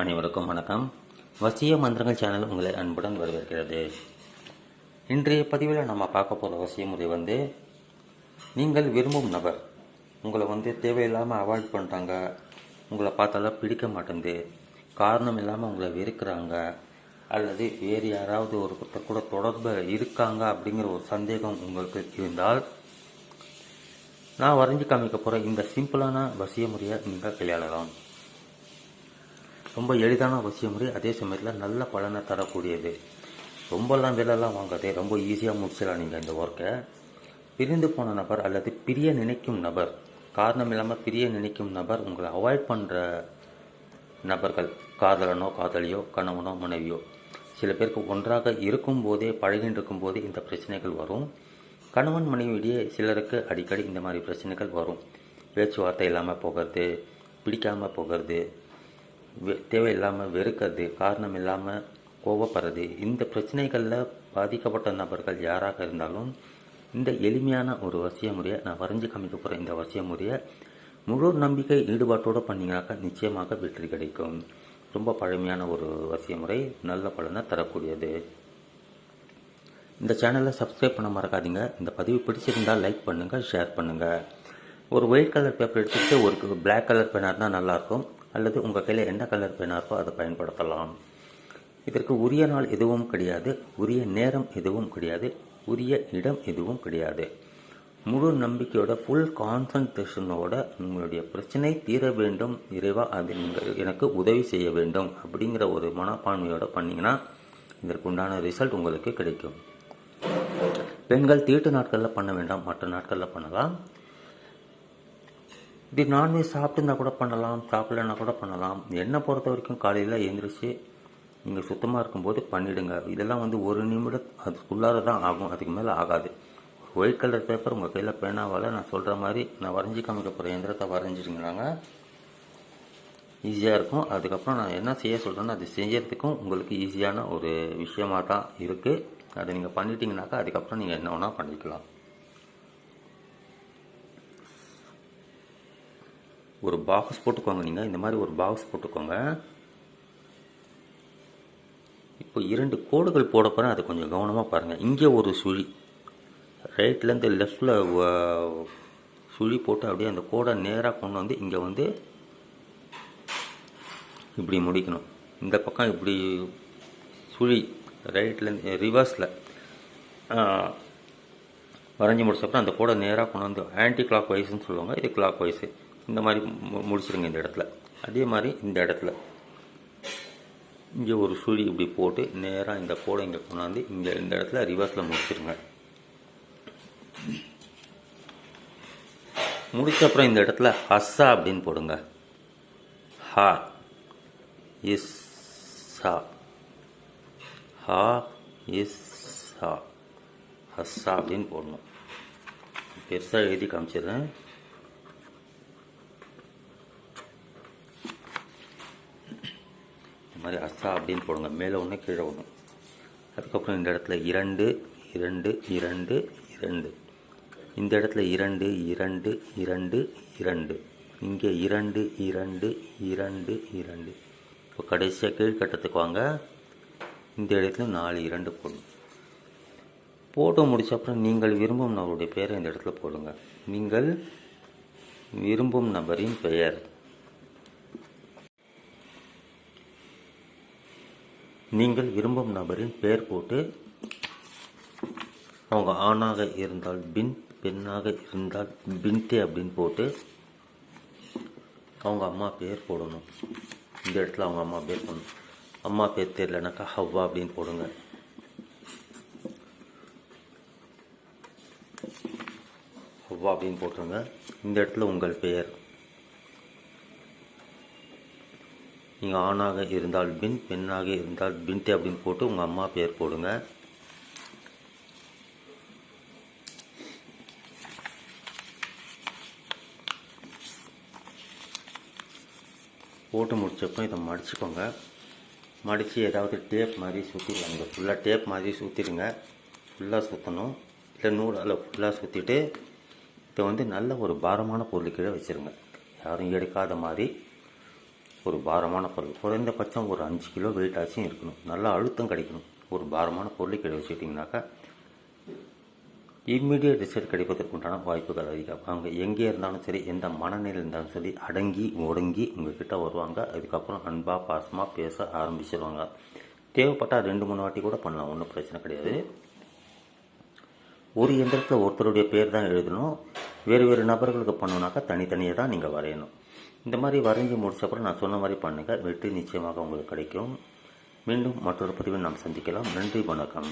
அனைவருக்கும் வணக்கம். வசிய மந்திரங்கள் சேனல் உங்களை அன்புடன் வரவேற்கிறது. இன்றைய பதிவில் நம்ம பார்க்க போகிற வசிய முறை வந்து நீங்கள் விரும்பும் நபர் உங்களை வந்து தேவையில்லாமல் அவாய்ட் பண்ணுறாங்க உங்களை பார்த்தாலாம் பிடிக்க மாட்டேங்குது காரணம் இல்லாமல் உங்களை வெறுக்கிறாங்க அல்லது வேறு யாராவது ஒருத்தர் கூட தொடர்பு இருக்காங்க அப்படிங்கிற ஒரு சந்தேகம் உங்களுக்கு இருந்தால் நான் வரைஞ்சி காமிக்க போகிற இந்த சிம்பிளான வசிய முறையை நீங்கள் கையாளலாம். ரொம்ப எளிதான அவசிய முறை அதே சமயத்தில் நல்ல பலனை தரக்கூடியது. ரொம்பலாம் வேலைலாம் வாங்காதே ரொம்ப ஈஸியாக முடிச்சிடலாம் நீங்கள் இந்த ஒர்க்கை பிரிந்து போன நபர் அல்லது பிரிய நினைக்கும் நபர் காரணம் இல்லாமல் பிரிய நினைக்கும் நபர் உங்களை அவாய்ட் பண்ணுற நபர்கள் காதலனோ காதலியோ கணவனோ மனைவியோ. சில பேருக்கு ஒன்றாக இருக்கும்போதே பழகின்னு இருக்கும்போதே இந்த பிரச்சனைகள் வரும். கணவன் மனைவியிடையே சிலருக்கு அடிக்கடி இந்த மாதிரி பிரச்சனைகள் வரும். பேச்சுவார்த்தை இல்லாமல் போகிறது பிடிக்காமல் போகிறது தேவையில்லாமல் வெறுக்கிறது காரணம் இல்லாமல் கோவப்படுறது இந்த பிரச்சனைகளில் பாதிக்கப்பட்ட நபர்கள் யாராக இருந்தாலும் இந்த எளிமையான ஒரு வசிய முறையை நான் வரைஞ்சு காமிக்க போகிற இந்த வசிய முறையை முழு நம்பிக்கை ஈடுபாட்டோடு பண்ணிங்கனாக்கா நிச்சயமாக வெற்றி கிடைக்கும். ரொம்ப பழமையான ஒரு வசிய முறை நல்ல பலனை தரக்கூடியது. இந்த சேனலை சப்ஸ்கிரைப் பண்ண மறக்காதீங்க. இந்த பதிவு பிடிச்சிருந்தால் லைக் பண்ணுங்கள் ஷேர் பண்ணுங்கள் ஒரு ஒயிட் கலர் பேப்பர் எடுத்துக்கிட்டு ஒரு பிளாக் கலர் பேனாக இருந்தால் நல்லாயிருக்கும் அல்லது உங்கள் கையில் என்ன கலர் பேனா இருக்கோ அதை பயன்படுத்தலாம். இதற்கு உரிய நாள் எதுவும் கிடையாது உரிய நேரம் எதுவும் கிடையாது உரிய இடம் எதுவும் கிடையாது. முழு நம்பிக்கையோட ஃபுல் கான்சன்ட்ரேஷனோட உங்களுடைய பிரச்சனை தீர வேண்டும். இறைவா அது நீங்கள் எனக்கு உதவி செய்ய வேண்டும் அப்படிங்கிற ஒரு மனப்பான்மையோடு பண்ணிங்கன்னா இதற்குண்டான ரிசல்ட் உங்களுக்கு கிடைக்கும். பெண்கள் தீட்டு நாட்களில் பண்ண வேண்டாம் மற்ற நாட்களில் பண்ணலாம். இப்படி நான்வெஜ் சாப்பிட்டுருந்தா கூட பண்ணலாம் சாப்பிட்லன்னா கூட பண்ணலாம். என்னை பொறுத்த வரைக்கும் காலையில் எழுந்திரிச்சு நீங்கள் சுத்தமாக இருக்கும்போது பண்ணிவிடுங்க இதெல்லாம் வந்து ஒரு நிமிடம் அதுக்குள்ளார தான் ஆகும். அதுக்கு மேலே ஆகாது. ஒயிட் கலர் பேப்பர் உங்கள் கையில் பேனாவால் நான் சொல்கிற மாதிரி நான் வரைஞ்சி காமிக்க போகிற எந்திரத்தை வரைஞ்சிருங்கிறாங்க ஈஸியாக இருக்கும். அதுக்கப்புறம் நான் என்ன செய்ய சொல்கிறேன்னா அது செய்யறதுக்கும் உங்களுக்கு ஈஸியான ஒரு விஷயமாக தான் இருக்குது அதை நீங்கள் பண்ணிட்டீங்கனாக்கா அதுக்கப்புறம் நீங்கள் என்ன வேணால் பண்ணிக்கலாம். ஒரு பாக்ஸ் போட்டுக்கோங்க நீங்கள் இந்த மாதிரி ஒரு பாக்ஸ் போட்டுக்கோங்க. இப்போ இரண்டு கோடுகள் போட போகிறேன் அதை கொஞ்சம் கவனமாக பாருங்கள் இங்கே ஒரு சுழி. ரைட்லேருந்து லெஃப்டில் சுழி போட்டு அப்படியே அந்த கோடை நேராக கொண்டு வந்து இங்கே வந்து இப்படி முடிக்கணும். இந்த பக்கம் இப்படி சுழி ரைட்லேருந்து ரிவர்ஸில் வரைஞ்சி முடிச்சப்பறம் அந்த கோடை நேராக கொண்டு வந்து ஆன்டி கிளாக் வைஸ்ன்னு சொல்லுவாங்க. இது கிளாக் வைஸு இந்த மாதிரி மு- முடிச்சிருங்க இந்த இடத்துல. அதே மாதிரி இந்த இடத்துல. இங்கே ஒரு சுழி இப்படி போட்டு நேராக இந்த கோடை இங்கே கொண்டாந்து இங்கே இந்த இடத்துல ரிவர்ஸில் முடிச்சிருங்க. முடிச்சப்புறம் இந்த இடத்துல ஹஸ்ஸா அப்படின்னு போடுங்க. ஹா. இஸ் ஹா. இஸ் சா. ஹஸ்ஸா அப்படின்னு போடணும். பெருசாக எழுதி காமிச்சிடுறேன். மாதிரி அஸ்ஸா அப்படின்னு போடுங்க. மேலே ஒன்று கீழே ஒன்று அதுக்கப்புறம் இந்த இடத்துல இரண்டு இரண்டு இரண்டு இரண்டு. இந்த இடத்துல இரண்டு இரண்டு இரண்டு இரண்டு. இங்கே இரண்டு இரண்டு இரண்டு இரண்டு. இப்போ கடைசியாக கீழ்கட்டத்துக்கு வாங்க. இந்த இடத்துல நாலு இரண்டு போடணும் போட்டோ முடிச்ச அப்புறம் நீங்கள் விரும்பும் நபருடைய பெயரை இந்த இடத்துல போடுங்க. நீங்கள் விரும்பும் நபரின் பெயர். நீங்கள் விரும்பும் நபரின் பெயர் போட்டு அவங்க ஆணாக இருந்தால் பின் பெண்ணாக இருந்தால் பின்தே அப்படின்னு போட்டு அவங்க அம்மா பேர் போடணும். இந்த இடத்துல அவங்க அம்மா பேர் போடணும். அம்மா பேர் தெரியலனாக்கா ஹவ்வா அப்படின்னு போடுங்க. ஹவ்வா அப்படின்னு போட்டுருங்க. இந்த இடத்துல உங்கள் பெயர். நீங்கள் ஆணாக இருந்தால் பின் பெண்ணாக இருந்தால் பின்தே அப்படின்னு போட்டு உங்கள் அம்மா பேர் போடுங்க. போட்டு முடிச்சப்போ இதை மடிச்சுக்கோங்க. மடித்து ஏதாவது டேப் மாதிரி சுற்றிடலாம் ஃபுல்லாக டேப் மாதிரி சுற்றிடுங்க ஃபுல்லாக சுற்றணும் இல்லை நூலால் ஃபுல்லாக சுற்றிட்டு இதை வந்து நல்ல ஒரு பாரமான பொருள் கீழே வச்சுருங்க. யாரும் எடுக்காத மாதிரி. ஒரு பாரமான பொருள். குறைந்தபட்சம் ஒரு அஞ்சு கிலோ வெயிட் ஆச்சும் இருக்கணும். நல்லா அழுத்தம் கிடைக்கணும். ஒரு பாரமான பொருளை கிடை வச்சுக்கிட்டிங்கனாக்கா இம்மிடியட் ரிசல்ட் கிடைப்பதற்குண்டான வாய்ப்புகள் அதிகம். அவங்க எங்கே இருந்தாலும் சரி எந்த மனநிலையில் இருந்தாலும் சரி அடங்கி முடங்கி உங்ககிட்ட வருவாங்க. அதுக்கப்புறம் அன்பாக பாசமாக பேச ஆரம்பிச்சிருவாங்க. தேவைப்பட்டால் ரெண்டு மூணு வாட்டி கூட பண்ணலாம். ஒன்றும் பிரச்சனை கிடையாது. ஒரு எந்திரத்தில் ஒருத்தருடைய பேர் தான் எழுதணும். வேறு வேறு நபர்களுக்கு பண்ணணுனாக்கா தனித்தனியாக தான் நீங்கள் வரையணும். இந்த மாதிரி வரைஞ்சி முடிச்சப்பறம் நான் சொன்ன மாதிரி பண்ணுங்கள் வெற்றி நிச்சயமாக உங்களுக்கு கிடைக்கும். மீண்டும் மற்றொரு பதிவில் நாம் சந்திக்கலாம். நன்றி வணக்கம்.